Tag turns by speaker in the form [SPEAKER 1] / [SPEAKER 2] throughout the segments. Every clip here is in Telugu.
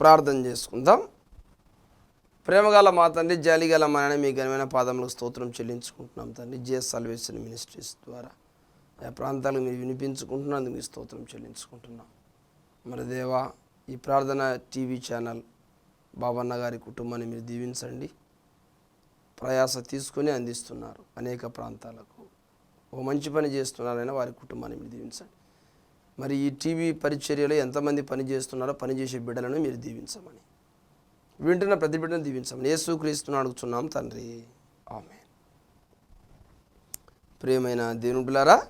[SPEAKER 1] ప్రార్థన చేసుకుందాం. ప్రేమగల మా తండ్రి జాలిగల మా నాయన మీ ఘనమైన పాదములకు స్తోత్రం చెల్లించుకుంటున్నాం తండ్రి. జిఎస్ సల్వేషన్ మినిస్ట్రీస్ ద్వారా ఆ ప్రాంతాలకు మీరు వినిపించుకుంటున్నందుకు మీ స్తోత్రం చెల్లించుకుంటున్నాం. మరి దేవా ఈ ప్రార్థన టీవీ ఛానల్ బాబన్న గారి కుటుంబాన్ని మీరు దీవించండి. ప్రయాస తీసుకొని అందిస్తున్నారు అనేక ప్రాంతాలకు. ఓ మంచి పని చేస్తున్నారైనా వారి కుటుంబాన్ని మీరు దీవించండి. మరి ఈ టీవీ పరిచర్యలో ఎంతమంది పని చేస్తున్నారో పనిచేసే బిడ్డలను మీరు దీవించమని. వింటున్న ప్రతి బిడ్డను దీవించమని. యేసుక్రీస్తును అడుగుతున్నాం తండ్రి. ఆమె ప్రియమైన దేవుని బిడ్డలారా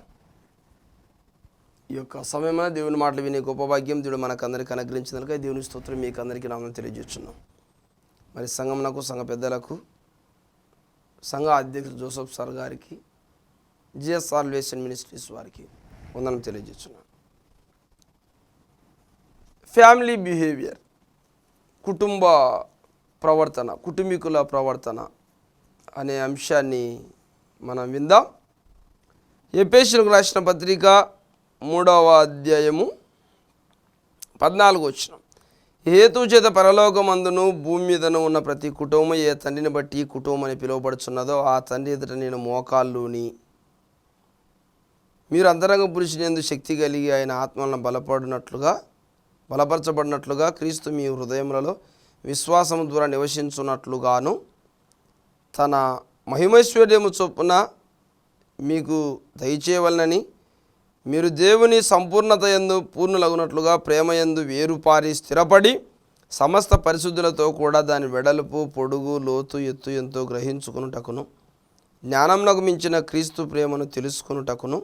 [SPEAKER 1] ఈ యొక్క సమయమైన దేవుని మాటలు వినే గొప్ప భాగ్యం దేవుడు మనకు అందరికీ అనుగ్రహించినందుక దేవుని స్తోత్రం మీకు అందరికీ నామని తెలియజేస్తున్నాం. మరి సంఘమునకు సంఘ పెద్దలకు సంఘ అధ్యక్షుడు జోసఫ్ సార్ గారికి జిఎస్ మినిస్ట్రీస్ వారికి వందనం తెలియజేస్తున్నాను ఫ్యామిలీ బిహేవియర్ కుటుంబ ప్రవర్తన కుటుంబీకుల ప్రవర్తన అనే అంశాన్ని మనం విందాం. ఎపేషులకు రాసిన పత్రిక మూడవ అధ్యాయము పద్నాలుగు వచ్చిన హేతు చేత పరలోకమందును భూమి మీదను ఉన్న ప్రతి కుటుంబం ఏ తండ్రిని బట్టి ఈ కుటుంబం అని పిలువబడుచున్నదో ఆ తండ్రి ఎదుట నేను మోకాళ్ళుని. మీరు అంతరంగ పురుషుని ఎందు శక్తి కలిగి ఆయన ఆత్మలను బలపడినట్లుగా బలపరచబడినట్లుగా క్రీస్తు మీ హృదయములలో విశ్వాసము ద్వారా నివసించున్నట్లుగాను తన మహిమైశ్వర్యము చొప్పున మీకు దయచేయవలనని మీరు దేవుని సంపూర్ణత ఎందు పూర్ణులగునట్లుగా ప్రేమ ఎందు వేరుపారి స్థిరపడి సమస్త పరిశుద్ధులతో కూడా దాని వెడల్పు పొడుగు లోతు ఎత్తు ఎంతో గ్రహించుకునుటకును జ్ఞానంనకు మించిన క్రీస్తు ప్రేమను తెలుసుకునుటకును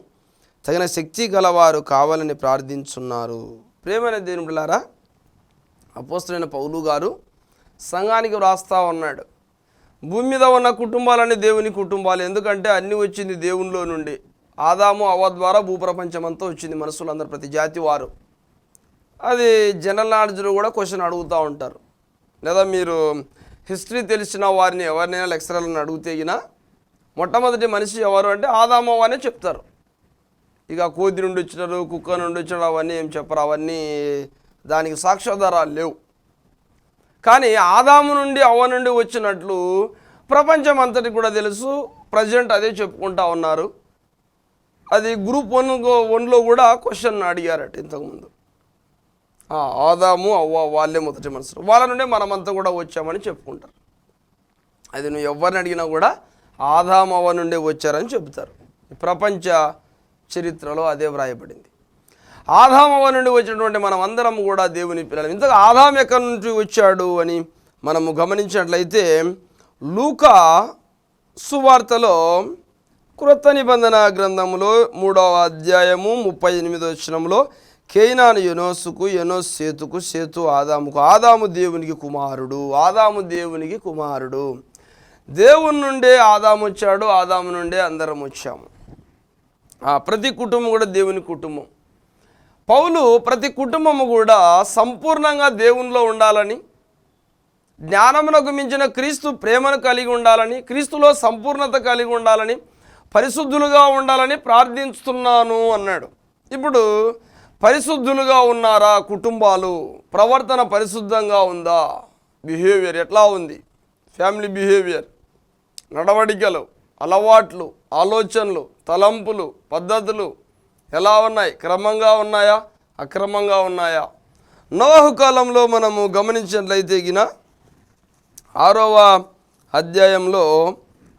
[SPEAKER 1] తగిన శక్తి గలవారు కావాలని ప్రార్థించున్నారు. ప్రేమైన దేవునిలారా అపోస్తులైన పౌలు గారు సంఘానికి వ్రాస్తా ఉన్నాడు. భూమి మీద ఉన్న కుటుంబాలన్నీ దేవుని కుటుంబాలు. ఎందుకంటే అన్నీ వచ్చింది దేవునిలో నుండి. ఆదాము అవ ద్వారా భూప్రపంచం అంతా వచ్చింది మనుషులందరూ ప్రతి జాతి వారు. అది జనరల్ నాలెడ్జ్లో కూడా క్వశ్చన్ అడుగుతూ ఉంటారు. లేదా మీరు హిస్టరీ తెలిసిన వారిని ఎవరినైనా లెక్చరర్లను అడిగితే మొట్టమొదటి మనిషి ఎవరు అంటే ఆదాము అనే చెప్తారు. ఇక కోతి నుండి వచ్చినారు కుక్క నుండి వచ్చినారు అవన్నీ ఏం చెప్పరు అవన్నీ దానికి సాక్ష్యాధారాలు లేవు. కానీ ఆదాము నుండి అవ్వ నుండి వచ్చినట్లు ప్రపంచం అంతటి కూడా తెలుసు ప్రజెంట్ అదే చెప్పుకుంటా ఉన్నారు. అది గ్రూప్ వన్ వన్లో కూడా క్వశ్చన్ అడిగారట ఇంతకుముందు. ఆదాము అవ్వ వాళ్ళే మొదటి మనుషులు. వాళ్ళ నుండే మనమంతా కూడా వచ్చామని చెప్పుకుంటారు. అది నువ్వు ఎవరిని అడిగినా కూడా ఆదాము అవ్వ నుండే వచ్చారని చెబుతారు. ప్రపంచ చరిత్రలో అదే వ్రాయబడింది. ఆదామవ నుండి వచ్చినటువంటి మనం అందరం కూడా దేవుని పిల్లలు. ఇంతగా ఆదాం ఎక్కడి నుంచి వచ్చాడు అని మనము గమనించినట్లయితే లూకా సువార్తలో కృత నిబంధన గ్రంథములో మూడవ అధ్యాయము ముప్పై ఎనిమిదో వచ్చినంలో కేయినాను యనోసుకు ఎనోస్ సేతుకు సేతు ఆదాముకు ఆదాము దేవునికి కుమారుడు ఆదాము దేవునికి కుమారుడు. దేవుని నుండే ఆదాము వచ్చాడు ఆదాము నుండే అందరం వచ్చాము. ప్రతి కుటుంబం కూడా దేవుని కుటుంబం. పౌలు ప్రతి కుటుంబము కూడా సంపూర్ణంగా దేవునిలో ఉండాలని జ్ఞానమునకు మించిన క్రీస్తు ప్రేమను కలిగి ఉండాలని క్రీస్తులో సంపూర్ణత కలిగి ఉండాలని పరిశుద్ధులుగా ఉండాలని ప్రార్థిస్తున్నాను అన్నాడు. ఇప్పుడు పరిశుద్ధులుగా ఉన్నారా కుటుంబాలు? ప్రవర్తన పరిశుద్ధంగా ఉందా? బిహేవియర్ ఎట్లా ఉంది? ఫ్యామిలీ బిహేవియర్ నడవడికలు. అలవాట్లు ఆలోచనలు తలంపులు పద్ధతులు ఎలా ఉన్నాయి? క్రమంగా ఉన్నాయా? అక్రమంగా ఉన్నాయా? నోహు కాలంలో మనము గమనించినట్లయితే గిన ఆరవ అధ్యాయంలో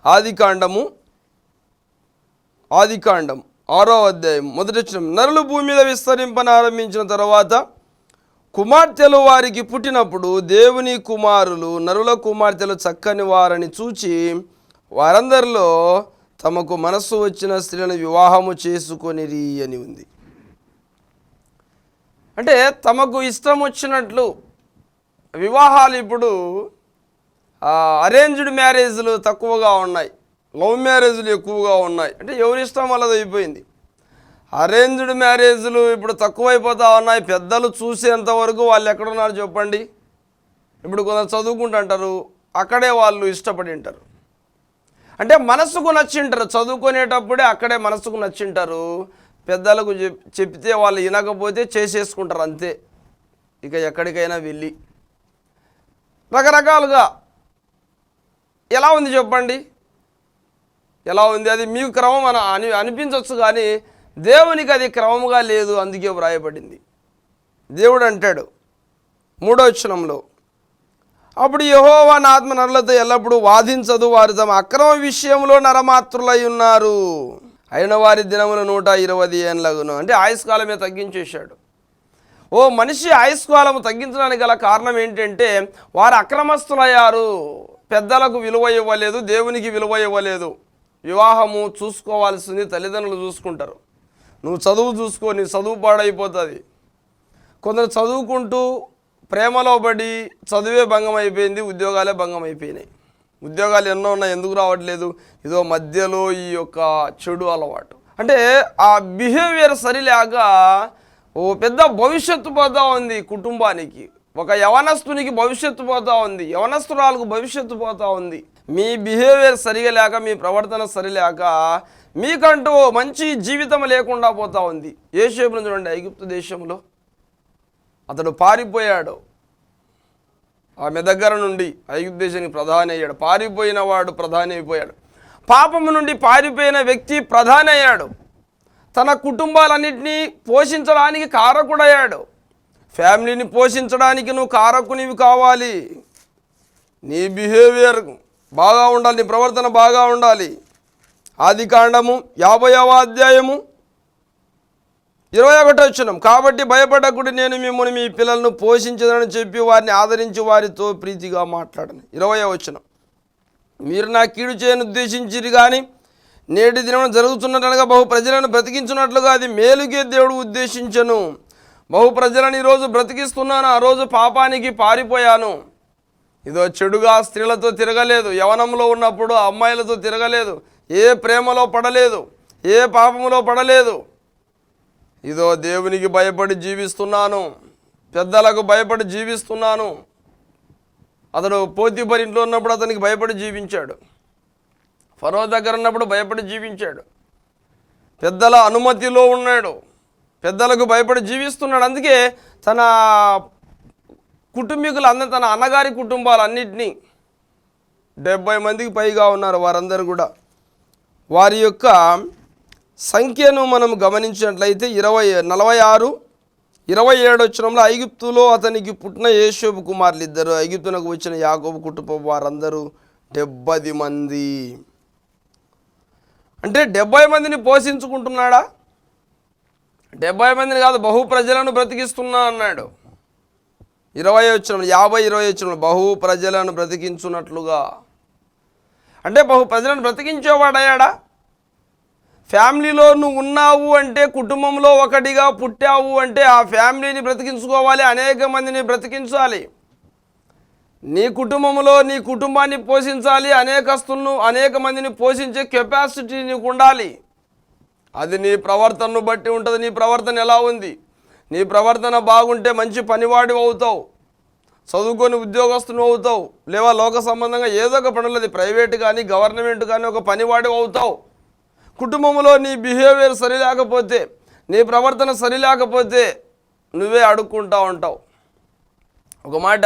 [SPEAKER 1] ఆదికాండము ఆదికాండం ఆరో అధ్యాయం మొదటి వచనం. నరులు భూమి మీద విస్తరింపన ఆరంభించిన తర్వాత కుమార్తెలు వారికి పుట్టినప్పుడు దేవుని కుమారులు నరుల కుమార్తెలు చక్కని వారని చూచి వారందరిలో తమకు మనస్సు వచ్చిన స్త్రీలను వివాహము చేసుకొనిరి అని ఉంది. అంటే తమకు ఇష్టం వచ్చినట్లు వివాహాలు ఇప్పుడు అరేంజ్డ్ మ్యారేజ్లు తక్కువగా ఉన్నాయి. లవ్ మ్యారేజ్లు ఎక్కువగా ఉన్నాయి. అంటే ఎవరి ఇష్టం వాళ్ళది అయిపోయింది. అరేంజ్డ్ మ్యారేజ్లు ఇప్పుడు తక్కువైపోతా ఉన్నాయి. పెద్దలు చూసేంత వరకు వాళ్ళు ఎక్కడున్నారు చెప్పండి? ఇప్పుడు కొందరు చదువుకుంటుంటారు అక్కడే వాళ్ళు ఇష్టపడి ఉంటారు. అంటే మనసుకు నచ్చింటారు. చదువుకునేటప్పుడే అక్కడే మనసుకు నచ్చింటారు. పెద్దలకు చెప్ చెప్తే వాళ్ళు వినకపోతే చేసేసుకుంటారు అంతే. ఇక ఎక్కడికైనా వెళ్ళి. రకరకాలుగా. ఎలా ఉంది చెప్పండి? ఎలా ఉంది? అది మీకు క్రమం అని అని అనిపించవచ్చు కానీ దేవునికి అది క్రమంగా లేదు. అందుకే వ్రాయబడింది. దేవుడు అంటాడు మూడో అప్పుడు యహోవా నా ఆత్మ నరులతో ఎల్లప్పుడూ వాదించదు. వారు తమ అక్రమ విషయంలో నరమాత్రులై ఉన్నారు. అయిన వారి దినములు నూట ఇరవై ఏళ్ళగును. అంటే ఆయుష్కాలమే తగ్గించేశాడు. ఓ మనిషి ఆయుష్కాలము తగ్గించడానికి గల కారణం ఏంటంటే వారు అక్రమస్తులయ్యారు. పెద్దలకు విలువ ఇవ్వలేదు దేవునికి విలువ ఇవ్వలేదు. వివాహము చూసుకోవాల్సింది తల్లిదండ్రులు చూసుకుంటారు. నువ్వు చదువు చూసుకో నీ చదువు పాడైపోతుంది. కొందరు చదువుకుంటూ ప్రేమలో పడి చదువే భంగం అయిపోయింది ఉద్యోగాలే భంగం అయిపోయినాయి. ఉద్యోగాలు ఎన్నో ఉన్నాయి ఎందుకు రావట్లేదు? ఇదో మధ్యలో ఈ యొక్క చెడు అలవాటు. అంటే ఆ బిహేవియర్ సరిలేక ఓ పెద్ద భవిష్యత్తు పోతా ఉంది కుటుంబానికి. ఒక యవనస్తునికి భవిష్యత్తు పోతా ఉంది యవనస్తురాలకు భవిష్యత్తు పోతా ఉంది. మీ బిహేవియర్ సరిగా లేక మీ ప్రవర్తన సరిలేక మీకంటూ ఓ మంచి జీవితం లేకుండా పోతా ఉంది. ఏ షేపు చూడండి ఐగుప్తు దేశంలో. అతడు పారిపోయాడు. ఆమె దగ్గర నుండి ఐగుప్తు దేశానికి ప్రధాని అయ్యాడు. పారిపోయిన వాడు ప్రధాని అయిపోయాడు. పాపము నుండి పారిపోయిన వ్యక్తి ప్రధాని అయ్యాడు. తన కుటుంబాలన్నింటినీ పోషించడానికి కారకుడయ్యాడు. ఫ్యామిలీని పోషించడానికి నువ్వు కారకునివి కావాలి. నీ బిహేవియర్ బాగా ఉండాలి నీ ప్రవర్తన బాగా ఉండాలి. ఆది కాండము యాభైవ అధ్యాయము ఇరవై ఒకటో వచ్చినాం కాబట్టి భయపడకుడు నేను మిమ్మల్ని మీ పిల్లలను పోషించదని చెప్పి వారిని ఆదరించి వారితో ప్రీతిగా మాట్లాడను. ఇరవై వచ్చినాం మీరు నా కీడు చేయని ఉద్దేశించిరు కానీ నేటి దినం జరుగుతున్నట్లుగా బహు ప్రజలను బ్రతికించున్నట్లుగా అది మేలుకే దేవుడు ఉద్దేశించను. బహు ప్రజలను ఈరోజు బ్రతికిస్తున్నాను ఆ రోజు పాపానికి పారిపోయాను. ఇదో చెడుగా స్త్రీలతో తిరగలేదు యవనంలో ఉన్నప్పుడు అమ్మాయిలతో తిరగలేదు ఏ ప్రేమలో పడలేదు ఏ పాపములో పడలేదు. ఇదో దేవునికి భయపడి జీవిస్తున్నాను పెద్దలకు భయపడి జీవిస్తున్నాను. అతడు పోతిపరి ఇంట్లో ఉన్నప్పుడు అతనికి భయపడి జీవించాడు. ఫరో దగ్గర ఉన్నప్పుడు భయపడి జీవించాడు. పెద్దల అనుమతిలో ఉన్నాడు. పెద్దలకు భయపడి జీవిస్తున్నాడు. అందుకే తన కుటుంబీకులు అందరూ తన అన్నగారి కుటుంబాలన్నింటినీ డెబ్బై మందికి పైగా ఉన్నారు వారందరూ కూడా. వారి యొక్క సంఖ్యను మనం గమనించినట్లయితే ఇరవై నలభై ఆరు ఇరవై ఏడు వచ్చినంలో ఐగుప్తులో అతనికి పుట్టిన యేషోబు కుమారులు ఇద్దరు ఐగుప్తునకు వచ్చిన యాకోబు కుటుంబం వారందరూ డెబ్బది మంది. అంటే డెబ్బై మందిని పోషించుకుంటున్నాడా? డెబ్బై మందిని కాదు బహు ప్రజలను బ్రతికిస్తున్నా అన్నాడు. ఇరవై వచ్చిన యాభై ఇరవై వచ్చిన బహు ప్రజలను బ్రతికించున్నట్లుగా. అంటే బహు ప్రజలను బ్రతికించేవాడయ్యాడా? ఫ్యామిలీలో నువ్వు ఉన్నావు అంటే కుటుంబంలో ఒకటిగా పుట్టావు అంటే ఆ ఫ్యామిలీని బ్రతికించుకోవాలి అనేక మందిని బ్రతికించాలి. నీ కుటుంబంలో నీ కుటుంబాన్ని పోషించాలి అనేకస్తులను అనేక మందిని పోషించే కెపాసిటీ నీకు ఉండాలి. అది నీ ప్రవర్తనను బట్టి ఉంటుంది. నీ ప్రవర్తన ఎలా ఉంది? నీ ప్రవర్తన బాగుంటే మంచి పనివాడి అవుతావు. చదువుకొని ఉద్యోగస్తును అవుతావు. లేవా లోక సంబంధంగా ఏదో ఒక పనులది. ప్రైవేట్ కానీ గవర్నమెంట్ కానీ ఒక పనివాడి అవుతావు. కుటుంబంలో నీ బిహేవియర్ సరిలేకపోతే నీ ప్రవర్తన సరిలేకపోతే నువ్వే అడుక్కుంటా ఉంటావు. ఒక మాట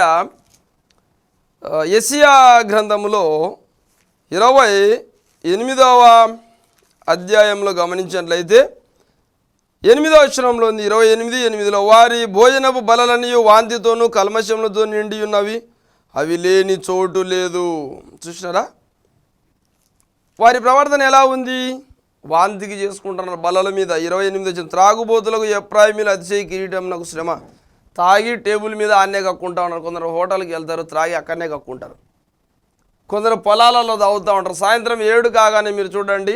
[SPEAKER 1] ఎసియా గ్రంథములో ఇరవై ఎనిమిదవ అధ్యాయంలో గమనించినట్లయితే ఎనిమిదవ అక్షరంలో ఉంది ఇరవై ఎనిమిది ఎనిమిదిలో వారి భోజనపు బలలనియు వాంతితోనూ కల్మశములతో నిండి ఉన్నవి అవి లేని చోటు లేదు. చూసినారా? వారి ప్రవర్తన ఎలా ఉంది? వాంతికి చేసుకుంటున్నారు బలల మీద ఇరవై ఎనిమిది వచ్చిన త్రాగుబోతులకు ఎప్రాయిమీలు అతిశయ కిరీటం నాకు శ్రమ. తాగి టేబుల్ మీద ఆన్నే కక్కుంటా ఉన్నారు. కొందరు హోటల్కి వెళ్తారు త్రాగి అక్కడనే కక్కుంటారు. కొందరు పొలాలలో తాగుతూ ఉంటారు. సాయంత్రం ఏడు కాగానే మీరు చూడండి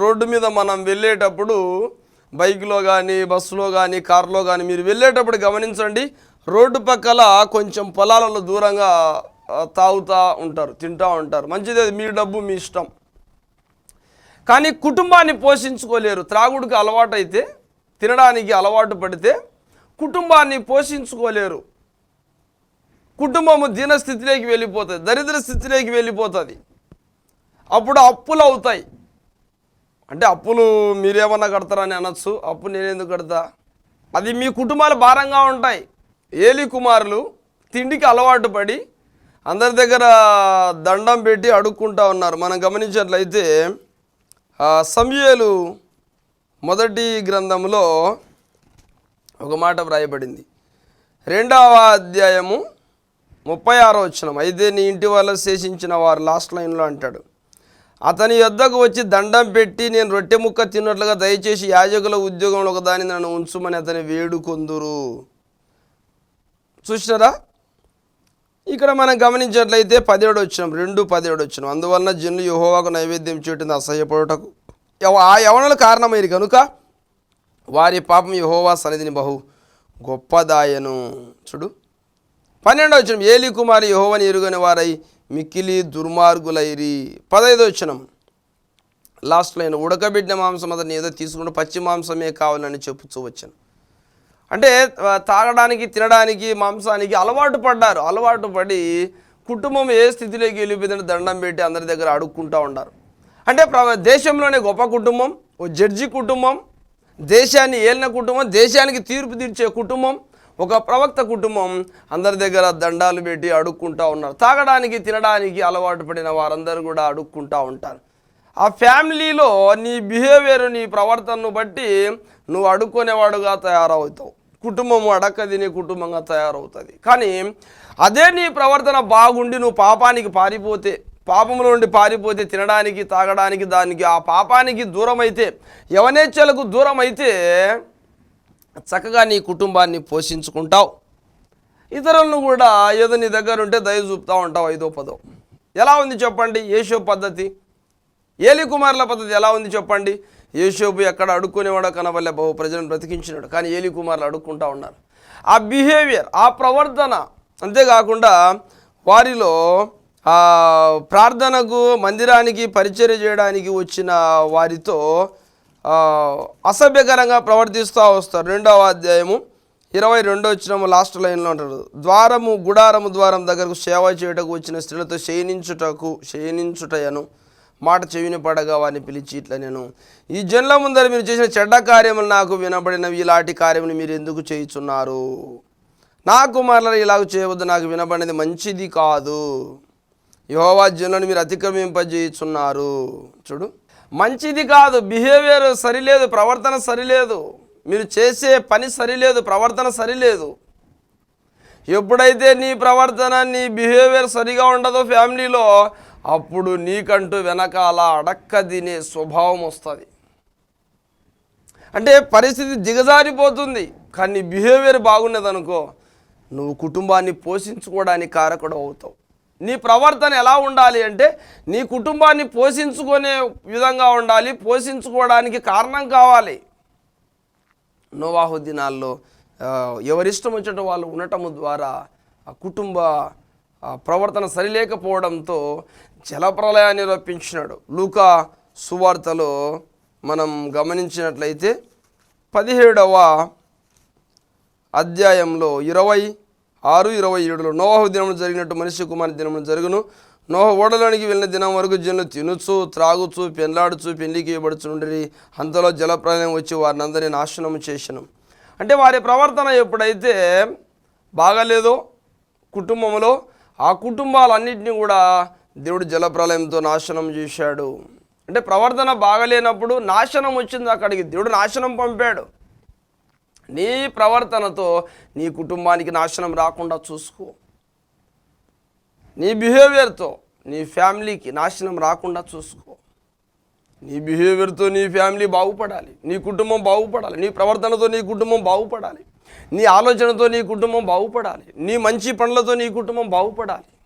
[SPEAKER 1] రోడ్డు మీద మనం వెళ్ళేటప్పుడు బైక్లో కానీ బస్సులో కానీ కారులో కానీ మీరు వెళ్ళేటప్పుడు గమనించండి రోడ్డు పక్కల కొంచెం పొలాలలో దూరంగా తాగుతూ ఉంటారు తింటూ ఉంటారు. మంచిది అది. మీ డబ్బు మీ ఇష్టం. కానీ కుటుంబాన్ని పోషించుకోలేరు. త్రాగుడికి అలవాటైతే తినడానికి అలవాటు పడితే కుటుంబాన్ని పోషించుకోలేరు. కుటుంబము దీనస్థితిలోకి వెళ్ళిపోతుంది దరిద్ర స్థితిలోకి వెళ్ళిపోతుంది. అప్పుడు అప్పులు అవుతాయి. అంటే అప్పులు మీరేమన్నా కడతారని అనొచ్చు అప్పు నేనెందుకు కడతా? అది మీ కుటుంబాలు భారంగా ఉంటాయి. ఏలి కుమారులు తిండికి అలవాటు పడి అందరి దగ్గర దండం పెట్టి అడుక్కుంటా ఉన్నారు. మనం గమనించినట్లయితే సమయలు మొదటి గ్రంథంలో ఒక మాట వ్రాయబడింది. రెండవ అధ్యాయము ముప్పై ఆరో వచ్చిన అయితే నీ ఇంటి వల్ల శేషించిన వారు లాస్ట్ లైన్లో అంటాడు. అతని యొద్దకు వచ్చి దండం పెట్టి నేను రొట్టె ముక్క తిన్నట్లుగా దయచేసి యాజకుల ఉద్యోగంలో ఒకదాని నన్ను ఉంచుమని అతని వేడుకొందురు. చూసినారా? ఇక్కడ మనం గమనించినట్లయితే పదిహేడు వచ్చినాం రెండు పదిహేడు వచ్చినాం. అందువలన జనులు యుహోవాకు నైవేద్యం చేయటం అసహ్యపడుటకు యవ- ఆ యవనలు కారణమైరు కనుక వారి పాపం యహోవా సన్నిధిని బహు గొప్పదాయను. చూడు. పన్నెండో వచ్చిన. ఏలి కుమారి యహోవని ఎరుగని వారై మిక్కిలి దుర్మార్గులైరి. పదైదో వచ్చినం. లాస్ట్ లైన్ ఉడకబెట్టిన మాంసం అతని ఏదో తీసుకుంటే పచ్చి మాంసమే కావాలని చెప్పుచూ వచ్చాను. అంటే తాగడానికి తినడానికి మాంసానికి అలవాటు పడ్డారు. అలవాటు పడి కుటుంబం ఏ స్థితిలోకి వెళ్ళిపోయిందని దండం పెట్టి అందరి దగ్గర అడుక్కుంటూ ఉన్నారు. అంటే దేశంలోనే గొప్ప కుటుంబం ఓ జడ్జి కుటుంబం దేశాన్ని ఏలిన కుటుంబం దేశానికి తీర్పు తీర్చే కుటుంబం ఒక ప్రవక్త కుటుంబం అందరి దగ్గర దండాలు పెట్టి అడుక్కుంటూ ఉన్నారు. తాగడానికి తినడానికి అలవాటు పడిన వారందరూ కూడా అడుక్కుంటూ ఉంటారు. ఆ ఫ్యామిలీలో నీ బిహేవియర్ నీ ప్రవర్తనను బట్టి నువ్వు అడుక్కునేవాడుగా తయారవుతావు. కుటుంబం అడక్కది నీ కుటుంబంగా తయారవుతుంది. కానీ అదే నీ ప్రవర్తన బాగుండి నువ్వు పాపానికి పారిపోతే పాపంలో నుండి పారిపోతే తినడానికి తాగడానికి దానికి ఆ పాపానికి దూరం అయితే యవనేచ్ఛలకు దూరం అయితే చక్కగా నీ కుటుంబాన్ని పోషించుకుంటావు. ఇతరులను కూడా ఏదో నీ దగ్గర ఉంటే దయ చూపుతూ ఉంటావు ఐదో పదో. ఎలా ఉంది చెప్పండి? ఏషో పద్ధతి. ఏలి కుమారుల పద్ధతి ఎలా ఉంది చెప్పండి? యేషోబు ఎక్కడ అడుక్కునేవాడో కనవల్లే బహు ప్రజలను బ్రతికించినాడు. కానీ ఏలి కుమార్లు అడుక్కుంటా ఉన్నారు. ఆ బిహేవియర్ ఆ ప్రవర్తన అంతేకాకుండా వారిలో ప్రార్థనకు మందిరానికి పరిచర్య చేయడానికి వచ్చిన వారితో అసభ్యకరంగా ప్రవర్తిస్తూ వస్తారు. రెండవ అధ్యాయము ఇరవై రెండో వచ్చినము లాస్ట్ లైన్లో ఉంటారు ద్వారము గుడారము ద్వారం దగ్గరకు సేవ చేయుటకు వచ్చిన స్త్రీలతో శయనించుటకు శయనించుటయను. మాట చెవిని పడగా వారిని పిలిచి ఇట్లా నేను ఈ జన్ల ముందర మీరు చేసిన చెడ్డ కార్యములు నాకు వినబడినవి. ఇలాంటి కార్యములు మీరు ఎందుకు చేయుచున్నారు? నా కుమారులు ఇలాగ చేయవద్దు. నాకు వినబడినది మంచిది కాదు. యహోవా జనులను మీరు అతిక్రమింపజేయుచున్నారు. చూడు. మంచిది కాదు. బిహేవియర్ సరిలేదు. ప్రవర్తన సరిలేదు. మీరు చేసే పని సరిలేదు. ప్రవర్తన సరిలేదు. ఎప్పుడైతే నీ ప్రవర్తన నీ బిహేవియర్ సరిగా ఉండదో ఫ్యామిలీలో అప్పుడు నీకంటూ వెనకాల అడక్క తినే స్వభావం వస్తుంది. అంటే పరిస్థితి దిగజారిపోతుంది కానీ నీ బిహేవియర్ బాగున్నదనుకో నువ్వు కుటుంబాన్ని పోషించుకోవడానికి కారకుడు అవుతావు. నీ ప్రవర్తన ఎలా ఉండాలి అంటే నీ కుటుంబాన్ని పోషించుకునే విధంగా ఉండాలి పోషించుకోవడానికి కారణం కావాలి. నోవాహు దినాల్లో ఎవరిష్టం వచ్చేట వాళ్ళు ఉండటము ద్వారా ఆ కుటుంబ ప్రవర్తన సరిలేకపోవడంతో జలప్రలయాన్ని రప్పించినాడు. లూకా సువార్తలో మనం గమనించినట్లయితే పదిహేడవ అధ్యాయంలో ఇరవై ఆరు ఇరవై ఏడులో నోహ దినములు జరిగినట్టు మనిషి కుమారి దినములు జరుగును. నోహ ఓడలోనికి వెళ్ళిన దినం వరకు జనులు తినుచు త్రాగుచు పెండ్లాడుచు పెళ్ళికి ఇవ్వబడుచుండ్రి అంతలో జలప్రలయం వచ్చి వారిని అందరినీ నాశనం చేసినాం. అంటే వారి ప్రవర్తన ఎప్పుడైతే బాగలేదో కుటుంబంలో ఆ కుటుంబాలన్నింటినీ కూడా దేవుడు జలప్రలయంతో నాశనం చేశాడు. అంటే ప్రవర్తన బాగలేనప్పుడు నాశనం వచ్చింది అక్కడికి. దేవుడు నాశనం పంపాడు. నీ ప్రవర్తనతో నీ కుటుంబానికి నాశనం రాకుండా చూసుకో. నీ బిహేవియర్తో నీ ఫ్యామిలీకి నాశనం రాకుండా చూసుకో. నీ బిహేవియర్తో నీ ఫ్యామిలీ బాగుపడాలి. నీ కుటుంబం బాగుపడాలి. నీ ప్రవర్తనతో నీ కుటుంబం బాగుపడాలి. నీ ఆలోచనతో నీ కుటుంబం బాగుపడాలి. నీ మంచి పనులతో నీ కుటుంబం బాగుపడాలి.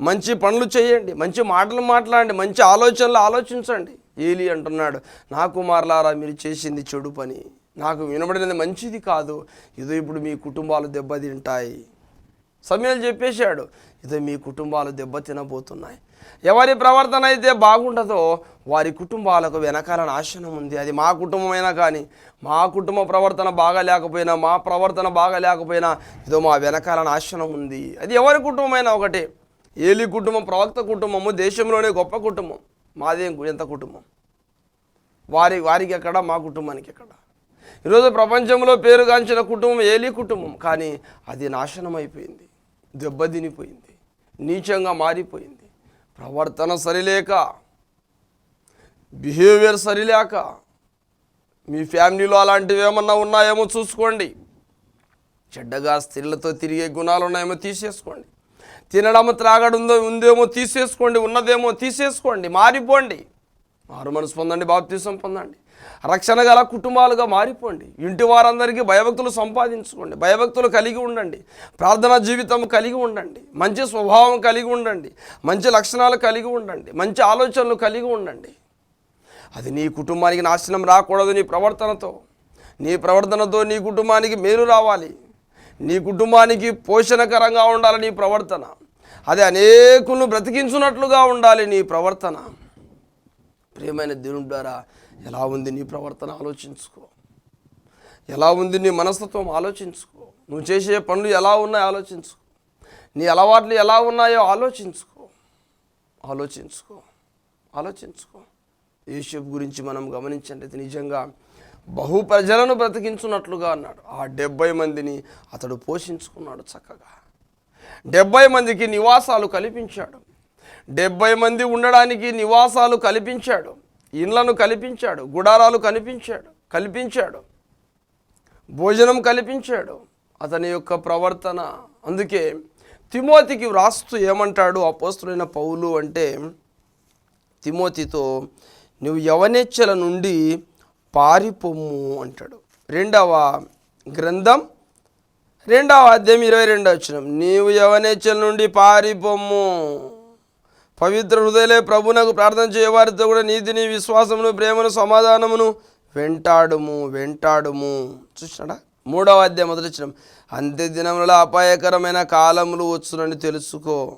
[SPEAKER 1] మంచి పనులు చేయండి మంచి మాటలు మాట్లాడండి మంచి ఆలోచనలు ఆలోచించండి. ఏలి అంటున్నాడు నా కుమారులారా మీరు చేసింది చెడు పని. నాకు వినబడినది మంచిది కాదు. ఇదో ఇప్పుడు మీ కుటుంబాలు దెబ్బతింటాయి. సమయాలు చెప్పేశాడు ఇదో మీ కుటుంబాలు దెబ్బతినబోతున్నాయి ఎవరి ప్రవర్తన అయితే బాగుండదో వారి కుటుంబాలకు వెనకాల నాశనం ఉంది. అది మా కుటుంబమైనా కానీ మా కుటుంబ ప్రవర్తన బాగా లేకపోయినా మా ప్రవర్తన బాగా లేకపోయినా ఇదో మా వెనకాల నాశనం ఉంది. అది ఎవరి కుటుంబమైనా ఒకటే. ఏలి కుటుంబం ప్రవక్త కుటుంబము దేశంలోనే గొప్ప కుటుంబం. మాదేం ఎంత కుటుంబం? వారి వారికి ఎక్కడ మా కుటుంబానికి ఎక్కడ ఈరోజు ప్రపంచంలో పేరుగాంచిన కుటుంబం ఏలి కుటుంబం. కానీ అది నాశనం అయిపోయింది దెబ్బతినిపోయింది. నీచంగా మారిపోయింది. ప్రవర్తన సరిలేక బిహేవియర్ సరిలేక మీ ఫ్యామిలీలో అలాంటివి ఏమన్నా ఉన్నాయేమో చూసుకోండి. చెడ్డగా స్త్రీలతో తిరిగే గుణాలు ఉన్నాయేమో తీసేసుకోండి. తినడము త్రాగడందో ఉందేమో తీసేసుకోండి ఉన్నదేమో తీసేసుకోండి మారిపోండి. మారు మనసు పొందండి బాప్తీసం పొందండి. రక్షణ గల కుటుంబాలుగా మారిపోండి. ఇంటి వారందరికీ భయభక్తులు సంపాదించుకోండి భయభక్తులు కలిగి ఉండండి. ప్రార్థనా జీవితం కలిగి ఉండండి మంచి స్వభావం కలిగి ఉండండి మంచి లక్షణాలు కలిగి ఉండండి మంచి ఆలోచనలు కలిగి ఉండండి. అది నీ కుటుంబానికి నాశనం రాకూడదు నీ ప్రవర్తనతో. నీ ప్రవర్తనతో నీ కుటుంబానికి మేలు రావాలి. నీ కుటుంబానికి పోషణకరంగా ఉండాలి నీ ప్రవర్తన. అది అనేకులను బ్రతికించున్నట్లుగా ఉండాలి నీ ప్రవర్తన. ప్రియమైన దేవుని ద్వారా ఎలా ఉంది నీ ప్రవర్తన ఆలోచించుకో. ఎలా ఉంది నీ మనస్తత్వం ఆలోచించుకో. నువ్వు చేసే పనులు ఎలా ఉన్నాయో ఆలోచించుకో. నీ అలవాట్లు ఎలా ఉన్నాయో ఆలోచించుకో. ఆలోచించుకో. ఆలోచించుకో. యేషపు గురించి మనం గమనించండి. నిజంగా బహు ప్రజలను బ్రతికించున్నట్లుగా అన్నాడు. ఆ డెబ్బై మందిని అతడు పోషించుకున్నాడు చక్కగా. డెబ్బై మందికి నివాసాలు కల్పించాడు. డెబ్బై మంది ఉండడానికి నివాసాలు కల్పించాడు. ఇండ్లను కల్పించాడు. గుడారాలు కనిపించాడు. కల్పించాడు. భోజనం కల్పించాడు. అతని యొక్క ప్రవర్తన. అందుకే తిమోతికి వ్రాస్తూ ఏమంటాడు అపోస్తులైన పౌలు అంటే తిమోతితో నువ్వు యవనేచ్ఛల నుండి పారిపొమ్ము అంటాడు. రెండవ గ్రంథం రెండవ అధ్యాయం ఇరవై రెండవ వచ్చిన నీవు యవనేచ్ఛల నుండి పారిపోము. పవిత్ర హృదయలే ప్రభునకు ప్రార్థన చేయవారితో కూడా నీతిని విశ్వాసమును ప్రేమను సమాధానమును వెంటాడుము వెంటాడుము. చూసినాడా? మూడవ అధ్యాయం మొదటి వచ్చిన అంత్య దినములలో అపాయకరమైన కాలములు వచ్చునని తెలుసుకో.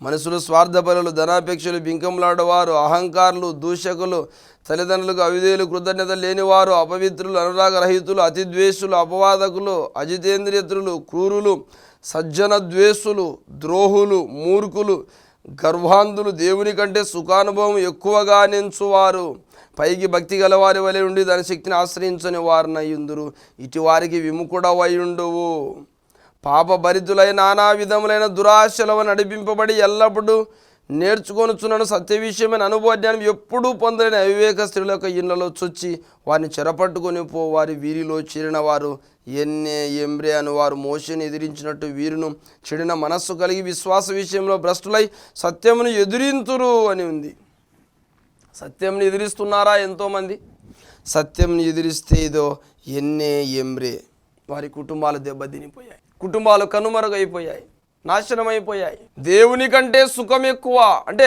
[SPEAKER 1] మనుషులు స్వార్థపరులు ధనాపేక్షలు బింకంలాడవారు అహంకారులు దూషకులు తల్లిదండ్రులకు అవిధేయులు కృతజ్ఞత లేనివారు అపవిత్రులు అనురాగరహితులు అతిద్వేషులు అపవాదకులు అజితేంద్రియతులు క్రూరులు సజ్జన ద్వేషులు ద్రోహులు మూర్ఖులు గర్వాంధులు దేవుని కంటే సుఖానుభవం ఎక్కువగా నించువారు. పైకి భక్తి గలవారి వలె ఉండి దాని శక్తిని ఆశ్రయించని వారినయ్యుందురు ఇటు వారికి విముకుడవయుండువు పాపభరితులై నానా విధములైన దురాశలవ నడిపింపబడి ఎల్లప్పుడూ నేర్చుకొనుచున్నాను సత్య విషయమైన అనుభవజ్ఞానం ఎప్పుడూ పొందలేని అవివేక స్త్రీల యొక్క ఇళ్ళలో చొచ్చి వారిని చెరపట్టుకొని పో వారి వీరిలో చేరిన వారు ఎన్నే ఎంబ్రే అని వారు మోషని ఎదిరించినట్టు వీరును చెడిన మనస్సు కలిగి విశ్వాస విషయంలో భ్రష్టులై సత్యమును ఎదిరింతురు అని ఉంది. సత్యంని ఎదిరిస్తున్నారా ఎంతోమంది? సత్యంని ఎదిరిస్తే ఇదో ఎన్నే ఎంబ్రే. వారి కుటుంబాలు దెబ్బతినిపోయాయి. కుటుంబాలు కనుమరుగైపోయాయి నాశనం అయిపోయాయి దేవుని కంటే సుఖం ఎక్కువ. అంటే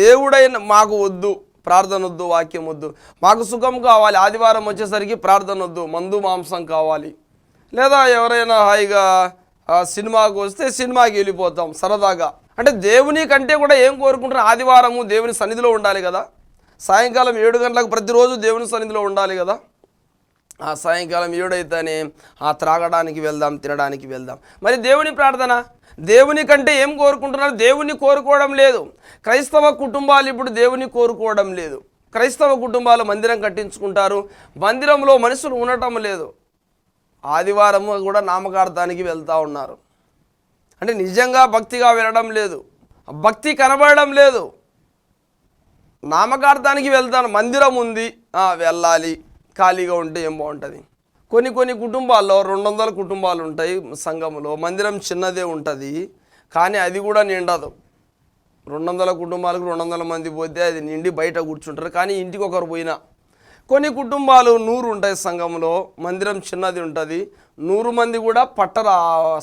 [SPEAKER 1] దేవుడైన మాకు వద్దు ప్రార్థన వద్దు వాక్యం వద్దు మాకు సుఖం కావాలి ఆదివారం వచ్చేసరికి ప్రార్థన వద్దు మందు మాంసం కావాలి. లేదా ఎవరైనా హాయిగా సినిమాకు వస్తే సినిమాకి వెళ్ళిపోతాం సరదాగా. అంటే దేవుని కంటే కూడా ఏం కోరుకుంటున్నా ఆదివారము దేవుని సన్నిధిలో ఉండాలి కదా. సాయంకాలం ఏడు గంటలకు ప్రతిరోజు దేవుని సన్నిధిలో ఉండాలి కదా. సాయంకాలం ఏడైతేనే ఆ త్రాగడానికి వెళ్దాం తినడానికి వెళ్దాం. మరి దేవుని ప్రార్థన? దేవుని కంటే ఏం కోరుకుంటున్నారు? దేవుని కోరుకోవడం లేదు. క్రైస్తవ కుటుంబాలు ఇప్పుడు దేవుని కోరుకోవడం లేదు. క్రైస్తవ కుటుంబాలు మందిరం కట్టించుకుంటారు. మందిరంలో మనుషులు ఉండటం లేదు. ఆదివారము కూడా నామకార్థానికి వెళ్తూ ఉన్నారు. అంటే నిజంగా భక్తిగా వెళ్ళడం లేదు. భక్తి కనబడడం లేదు. నామకార్థానికి వెళ్తాను. మందిరం ఉంది. వెళ్ళాలి. ఖాళీగా ఉంటే ఏం బాగుంటుంది? కొన్ని కొన్ని కుటుంబాల్లో రెండు వందల కుటుంబాలు ఉంటాయి సంఘంలో మందిరం చిన్నదే ఉంటుంది కానీ అది కూడా నిండదు. రెండు వందల కుటుంబాలకు రెండు వందల మంది పోతే అది నిండి బయట కూర్చుంటారు కానీ ఇంటికి ఒకరు పోయినా. కొన్ని కుటుంబాలు నూరు ఉంటాయి సంఘంలో మందిరం చిన్నది ఉంటుంది నూరు మంది కూడా పట్టర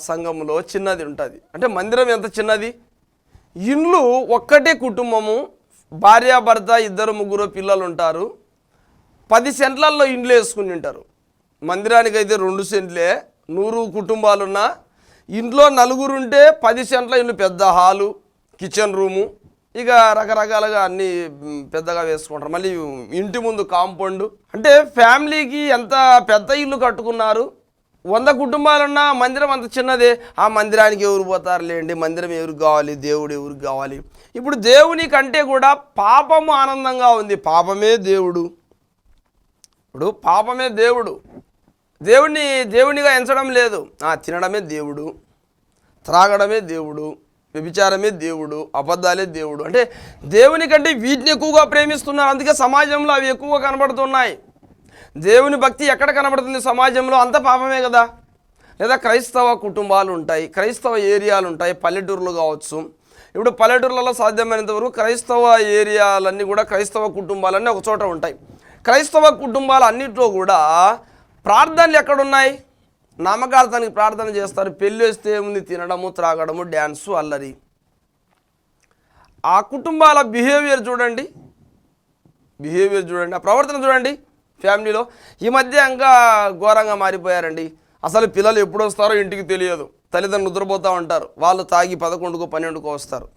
[SPEAKER 1] సంఘంలో చిన్నది ఉంటుంది. అంటే మందిరం ఎంత చిన్నది? ఇండ్లు ఒక్కటే కుటుంబము భార్యాభర్త ఇద్దరు ముగ్గురు పిల్లలు ఉంటారు పది సెంట్లలో ఇండ్లు వేసుకుని ఉంటారు మందిరానికి అయితే రెండు సెంట్లే నూరు కుటుంబాలున్నా. ఇంట్లో నలుగురు ఉంటే పది సెంట్ల ఇల్లు పెద్ద హాలు కిచెన్ రూము. ఇక రకరకాలుగా అన్నీ పెద్దగా వేసుకుంటారు. మళ్ళీ ఇంటి ముందు కాంపౌండ్. అంటే ఫ్యామిలీకి ఎంత పెద్ద ఇల్లు కట్టుకున్నారు? వంద కుటుంబాలున్నా మందిరం అంత చిన్నదే. ఆ మందిరానికి ఎవరు పోతారు లేండి మందిరం ఎవరికి కావాలి? దేవుడు ఎవరికి కావాలి? ఇప్పుడు దేవుని కంటే కూడా పాపము ఆనందంగా ఉంది. పాపమే దేవుడు. ఇప్పుడు పాపమే దేవుడు. దేవుణ్ణి దేవునిగా ఎంచడం లేదు. ఆ తినడమే దేవుడు. త్రాగడమే దేవుడు. వ్యభిచారమే దేవుడు. అబద్ధాలే దేవుడు. అంటే దేవుని కంటే వీటిని ఎక్కువగా ప్రేమిస్తున్నారు. అందుకే సమాజంలో అవి ఎక్కువగా కనబడుతున్నాయి. దేవుని భక్తి ఎక్కడ కనబడుతుంది సమాజంలో? అంత పాపమే కదా. లేదా క్రైస్తవ కుటుంబాలు ఉంటాయి. క్రైస్తవ ఏరియాలు ఉంటాయి. పల్లెటూర్లు కావచ్చు. ఇప్పుడు పల్లెటూర్లలో సాధ్యమైనంత వరకు క్రైస్తవ ఏరియాలన్నీ కూడా క్రైస్తవ కుటుంబాలన్నీ ఒక చోట ఉంటాయి. క్రైస్తవ కుటుంబాలు అన్నింటిలో కూడా ప్రార్థనలు ఎక్కడున్నాయి? నామకార్థానికి ప్రార్థన చేస్తారు పెళ్ళి వస్తే ఏముంది తినడము త్రాగడము డ్యాన్సు అల్లరి. ఆ కుటుంబాల బిహేవియర్ చూడండి. బిహేవియర్ చూడండి ఆ ప్రవర్తన చూడండి ఫ్యామిలీలో. ఈ మధ్య ఇంకా ఘోరంగా మారిపోయారండి. అసలు పిల్లలు ఎప్పుడు వస్తారో ఇంటికి తెలియదు. తల్లిదండ్రులు నిద్రపోతూ ఉంటారు. వాళ్ళు తాగి పదకొండుకో పన్నెండుకో వస్తారు.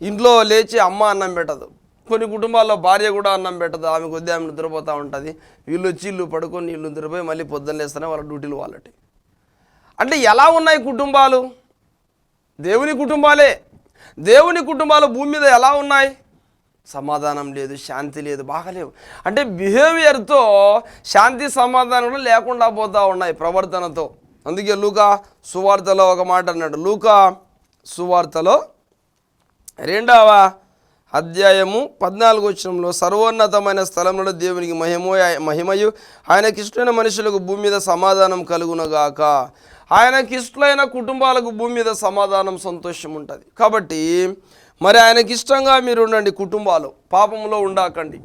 [SPEAKER 1] ఇంట్లో లేచి అమ్మ అన్నం పెట్టదు. కొన్ని కుటుంబాల్లో భార్య కూడా అన్నం పెట్టదు ఆమె కొద్ది ఆమె నిద్రపోతూ ఉంటుంది. వీళ్ళు వచ్చి ఇల్లు పడుకొని వీళ్ళు నిద్రపోయి మళ్ళీ పొద్దున్న లేస్తానే వాళ్ళ డ్యూటీలు వాళ్ళటి. అంటే ఎలా ఉన్నాయి కుటుంబాలు? దేవుని కుటుంబాలే. దేవుని కుటుంబాలు భూమి మీద ఎలా ఉన్నాయి? సమాధానం లేదు శాంతి లేదు బాగలేవు. అంటే బిహేవియర్తో శాంతి సమాధానం కూడా లేకుండా పోతూ ఉన్నాయి ప్రవర్తనతో. అందుకే లూకా సువార్తలో ఒక మాట అన్నాడు. లూకా సువార్తలో రెండవ అధ్యాయము పద్నాలుగు వచనంలో సర్వోన్నతమైన స్థలంలో దేవునికి మహిమో మహిమయు. ఆయనకి ఇష్టమైన మనుషులకు భూమి మీద సమాధానం కలుగునగాక. ఆయనకి ఇష్టమైన కుటుంబాలకు భూమి మీద సమాధానం సంతోషం ఉంటుంది. కాబట్టి మరి ఆయనకి ఇష్టంగా మీరు ఉండండి కుటుంబాలు. పాపంలో ఉండాకండి.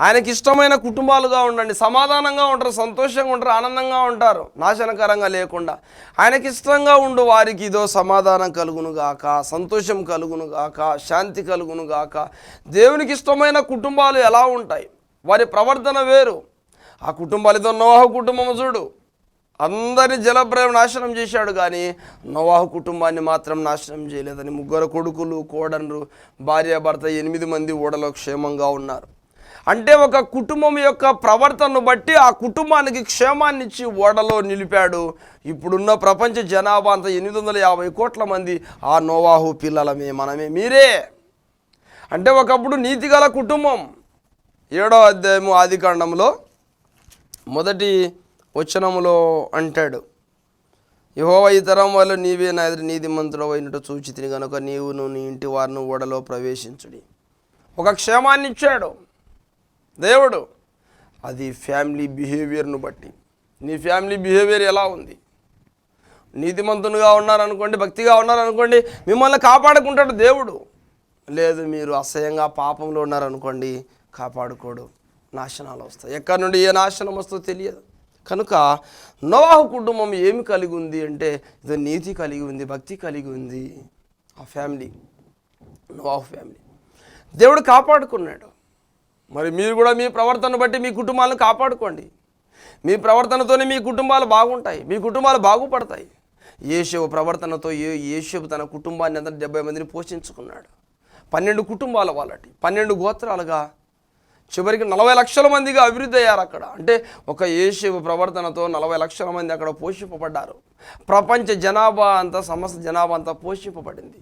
[SPEAKER 1] ఆయనకి ఇష్టమైన కుటుంబాలుగా ఉండండి. సమాధానంగా ఉంటారు సంతోషంగా ఉంటారు ఆనందంగా ఉంటారు. నాశనకరంగా లేకుండా. ఆయనకి ఇష్టంగా ఉండు వారికి ఇదో సమాధానం కలుగునుగాక సంతోషం కలుగునుగాక శాంతి కలుగునుగాక. దేవునికి ఇష్టమైన కుటుంబాలు ఎలా ఉంటాయి? వారి ప్రవర్తన వేరు. ఆ కుటుంబాలు ఏదో నోహ కుటుంబం చూడు. అందరి జలప్రయం నాశనం చేశాడు కానీ నోవాహు కుటుంబాన్ని మాత్రం నాశనం చేయలేదని ముగ్గురు కొడుకులు కోడన్లు భార్య భర్త ఎనిమిది మంది ఓడలో క్షేమంగా ఉన్నారు. అంటే ఒక కుటుంబం యొక్క ప్రవర్తనను బట్టి ఆ కుటుంబానికి క్షేమాన్ని ఇచ్చి ఓడలో నిలిపాడు. ఇప్పుడున్న ప్రపంచ జనాభా అంతా ఎనిమిది వందల యాభై కోట్ల మంది. ఆ నోవాహు పిల్లలమే మనమే మీరే. అంటే ఒకప్పుడు నీతిగల కుటుంబం. ఏడో అధ్యాయము ఆదికాండంలో మొదటి వచనములో అంటాడు. యహోవ ఇతరం వల్ల నీవే నా ఎదురు నీతిమంతుడు అయినట్టు చూచితిని కనుక నీవును నీ ఇంటి వారిని ఓడలో ప్రవేశించుడి. ఒక క్షేమాన్ని ఇచ్చాడు దేవుడు అది ఫ్యామిలీ బిహేవియర్ను బట్టి. నీ ఫ్యామిలీ బిహేవియర్ ఎలా ఉంది? నీతిమంతునిగా ఉన్నారనుకోండి భక్తిగా ఉన్నారనుకోండి మిమ్మల్ని కాపాడుకుంటాడు దేవుడు. లేదు మీరు అసహ్యంగా పాపంలో ఉన్నారనుకోండి కాపాడుకోడు. నాశనాలు వస్తాయి. ఎక్కడి నుండి ఏ నాశనం వస్తుందో తెలియదు. కనుక నోవాహు కుటుంబం ఏమి కలిగి ఉంది అంటే ఇది నీతి కలిగి ఉంది భక్తి కలిగి ఉంది. ఆ ఫ్యామిలీ నోవాహు ఫ్యామిలీ. దేవుడు కాపాడుకున్నాడు. మరి మీరు కూడా మీ ప్రవర్తన బట్టి మీ కుటుంబాలను కాపాడుకోండి. మీ ప్రవర్తనతోనే మీ కుటుంబాలు బాగుంటాయి. మీ కుటుంబాలు బాగుపడతాయి. యేషవు ప్రవర్తనతో ఏ యేషవు తన కుటుంబాన్ని అంతా డెబ్బై మందిని పోషించుకున్నాడు. పన్నెండు కుటుంబాల వాళ్ళటి. పన్నెండు గోత్రాలుగా చివరికి నలభై లక్షల మందిగా అభివృద్ధి అయ్యారు అక్కడ. అంటే ఒక యేషవు ప్రవర్తనతో నలభై లక్షల మంది అక్కడ పోషింపబడ్డారు. ప్రపంచ జనాభా అంతా సమస్త జనాభా అంతా పోషింపబడింది.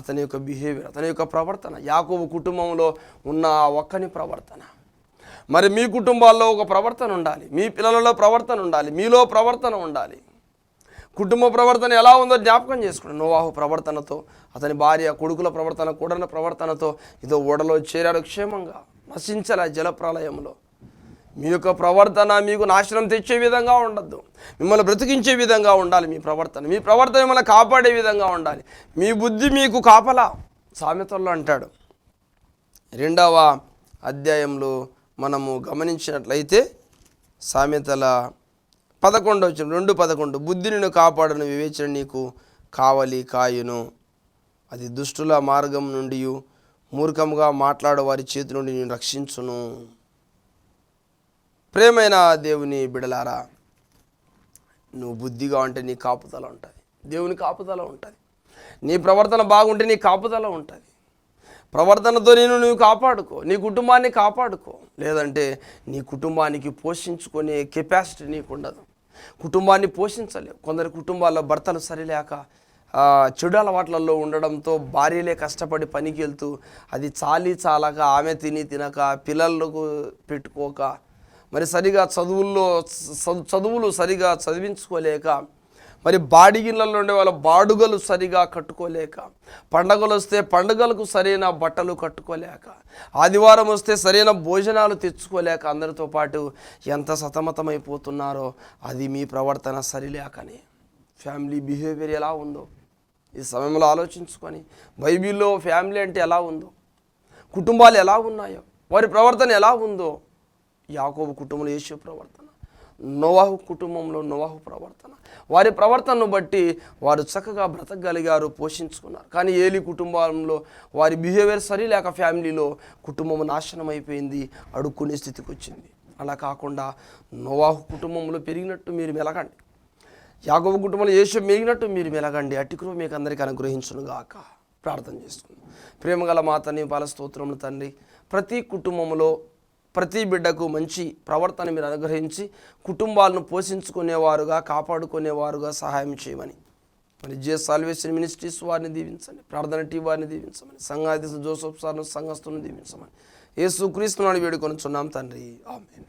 [SPEAKER 1] అతని యొక్క బిహేవియర్ అతని యొక్క ప్రవర్తన యాకోబు కుటుంబంలో ఉన్న ఆ ఒక్కని ప్రవర్తన. మరి మీ కుటుంబాల్లో ఒక ప్రవర్తన ఉండాలి. మీ పిల్లలలో ప్రవర్తన ఉండాలి. మీలో ప్రవర్తన ఉండాలి. కుటుంబ ప్రవర్తన ఎలా ఉందో జ్ఞాపకం చేసుకోండి నోవాహు ప్రవర్తనతో అతని భార్య కొడుకుల ప్రవర్తన కూడన ప్రవర్తనతో ఇదో ఓడలో చేరాడు క్షేమంగా నశించాలి జలప్రలయంలో. మీ యొక్క ప్రవర్తన మీకు నాశనం తెచ్చే విధంగా ఉండద్దు. మిమ్మల్ని బ్రతికించే విధంగా ఉండాలి మీ ప్రవర్తన. మీ ప్రవర్తన మిమ్మల్ని కాపాడే విధంగా ఉండాలి. మీ బుద్ధి మీకు కాపలా. సామెతల్లో అంటాడు. రెండవ అధ్యాయంలో మనము గమనించినట్లయితే సామెతల పదకొండు వచ్చిన రెండు పదకొండు. బుద్ధి కాపాడను వివేచన నీకు కావలి కాయును. అది దుష్టుల మార్గం నుండి మూర్ఖముగా మాట్లాడే వారి చేతి నుండి నేను రక్షించును. ప్రేమైన దేవుని బిడలారా నువ్వు బుద్ధిగా ఉంటే నీ కాపుదల ఉంటుంది. దేవుని కాపుదల ఉంటుంది. నీ ప్రవర్తన బాగుంటే నీ కాపుదల ఉంటుంది. ప్రవర్తనతో నేను నువ్వు కాపాడుకో నీ కుటుంబాన్ని కాపాడుకో. లేదంటే నీ కుటుంబానికి పోషించుకునే కెపాసిటీ నీకు ఉండదు కుటుంబాన్ని పోషించలేవు. కొందరు కుటుంబాల్లో భర్తలు సరిలేక చెడు అలవాట్లలో ఉండడంతో భార్యలే కష్టపడి పనికి వెళ్తూ అది చాలి చాలక ఆమె తిని తినక పిల్లలకు పెట్టుకోక మరి సరిగా చదువుల్లో చదువులు సరిగా చదివించుకోలేక మరి బాడిగిళ్ళల్లో ఉండే వాళ్ళ బాడుగలు సరిగా కట్టుకోలేక పండగలు వస్తే పండుగలకు సరైన బట్టలు కట్టుకోలేక ఆదివారం వస్తే సరైన భోజనాలు తెచ్చుకోలేక అందరితో పాటు ఎంత సతమతమైపోతున్నారో అది మీ ప్రవర్తన సరిలేకని. ఫ్యామిలీ బిహేవియర్ ఎలా ఉందో ఈ సమయంలో ఆలోచించుకొని బైబిల్లో ఫ్యామిలీ అంటే ఎలా ఉందో కుటుంబాలు ఎలా ఉన్నాయో వారి ప్రవర్తన ఎలా ఉందో యాకోబు కుటుంబంలో యేసు ప్రవర్తన నోవాహు కుటుంబంలో నోవాహు ప్రవర్తన. వారి ప్రవర్తనను బట్టి వారు చక్కగా బ్రతకగలిగారు పోషించుకున్నారు. కానీ ఏలి కుటుంబంలో వారి బిహేవియర్ సరిలేక ఫ్యామిలీలో కుటుంబం నాశనం అయిపోయింది అడుక్కునే స్థితికి వచ్చింది. అలా కాకుండా నోవాహు కుటుంబంలో పెరిగినట్టు మీరు మెలగండి. యాగవ కుటుంబంలో యేసు మెరిగినట్టు మీరు మెలగండి. అటుకులు మీకు అందరికీ అనుగ్రహించునుగాక ప్రార్థన చేసుకుందాం. ప్రేమగల మాతని పాల స్తోత్రములు తండ్రి. ప్రతి కుటుంబంలో ప్రతి బిడ్డకు మంచి ప్రవర్తన మీరు అనుగ్రహించి కుటుంబాలను పోషించుకునేవారుగా కాపాడుకునేవారుగా సహాయం చేయమని. మరి జే సాల్వేషన్ మినిస్ట్రీస్ వారిని దీవించండి ప్రార్థన టీ వారిని దీవించమని సంఘాధిశ జోసఫ్ సార్ను సంఘస్థులను దీవించమని. యేసు క్రీస్తునాడు వేడుకొని చున్నాం తండ్రి. ఆమె